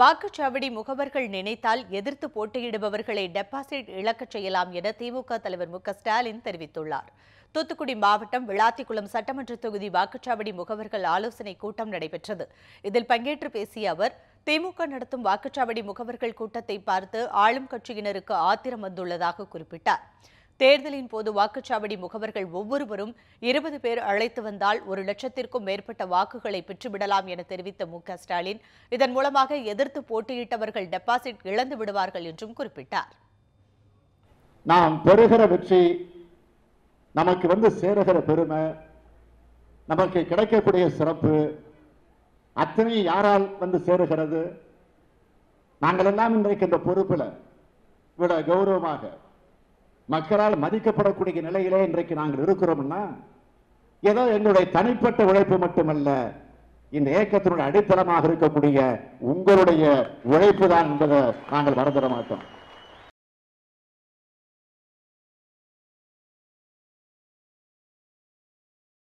வாக்குச்சாவடி முகவர்கள் நினைத்தால் எதிர்த்து போட்டியிடுபவர்களை டெபாசிட் இழக்கச் செய்யலாம் என திமுக தலைவர் மு ஸ்டாலின் தெரிவித்துள்ளார். தூத்துக்குடி மாவட்டம் விளாத்திக்குளம் சட்டமன்ற தொகுதி வாக்குச்சாவடி முகவர்கள் ஆலோசனை கூட்டம் நடைபெற்றது. இதில் பங்கேற்று பேசிய அவர் திமுக நடத்தும் வாக்குச்சாவடி முகவர்கள் கூட்டத்தை பார்த்து ஆளும் கட்சியினருக்கு ஆத்திரம் வந்துள்ளதாக குறிப்பிட்டார். தேர்தலின் போது வாக்குச்சாவடி முகவர்கள் ஒவ்வொருவரும் இருபது பேர் அழைத்து வந்தால் ஒரு லட்சத்திற்கும் மேற்பட்ட வாக்குகளை பெற்றுவிடலாம் என தெரிவித்த மு ஸ்டாலின் இதன் மூலமாக எதிர்த்து போட்டியிட்டவர்கள் டெபாசிட் இழந்து விடுவார்கள் என்றும் குறிப்பிட்டார். நாம் பெறுகிற வெற்றி நமக்கு வந்து சேருகிற பெருமை நமக்கு கிடைக்கக்கூடிய சிறப்பு அத்தனை யாரால் வந்து சேருகிறது? நாங்கள் எல்லாம் இன்றைக்கு இந்த பொறுப்பில் விட கௌரவமாக மக்களால் மதிக்கப்படக்கூடிய நிலையிலே இன்றைக்கு நாங்கள் இருக்கிறோம்னா ஏதோ எங்களுடைய தனிப்பட்ட உழைப்பு மட்டுமல்ல இந்த இயக்கத்தினுடைய அடித்தளமாக இருக்கக்கூடிய உங்களுடைய உழைப்பு தான் என்பதை நாங்கள் மறந்துட மாட்டோம்.